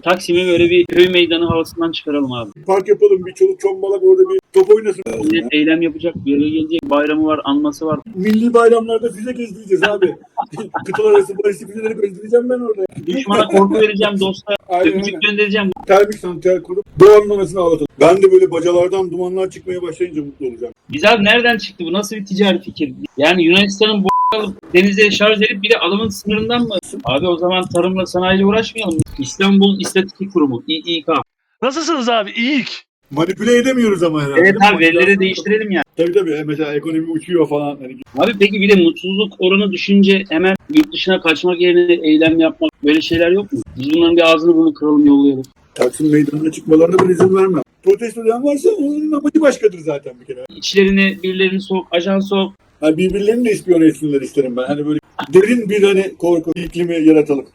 Taksim'i böyle bir köy meydanı havasından çıkaralım abi. Park yapalım, bir çoluk çombalak orada bir top oynasın. Millet eylem yapacak, bir yere gelecek, bayramı var, anması var. Milli bayramlarda füze gezdireceğiz abi. Kıtalar arası balistik füzeleri gezdireceğim ben orada. Düşmana korku vereceğim, dosta öpücük göndereceğim. Termik santral kurup doğanın anasını ağlatalım. Ben de böyle bacalardan dumanlar çıkmaya başlayınca mutlu olacağım. Biz abi nereden çıktı bu? Nasıl bir ticari fikir? Yani Yunanistan'ın bu denize şarj edip bir de adamın sınırından mı? Abi o zaman tarımla sanayiyle uğraşmayalım. İstanbul İstatistik Kurumu, İİK. Nasılsınız abi? İyiyik. Manipüle edemiyoruz ama herhalde. Evet abi verileri değiştirelim yani. Tabii tabii. Mesela ekonomi uçuyor falan. Hani Abi peki bir de mutsuzluk oranı düşünce hemen yurt dışına kaçmak yerine eylem yapmak böyle şeyler yok mu? Biz bunların bir ağzını bunu kıralım yollayalım. Taksim meydanına çıkmalarına ben izin vermem. Protesto eden varsa onun amacı başkadır zaten bir kere. İçlerine birilerini sok, ajan sok. Hani birbirlerini de ispiyon etsinler isterim ben. Hani böyle derin bir hani korku iklimi yaratalım.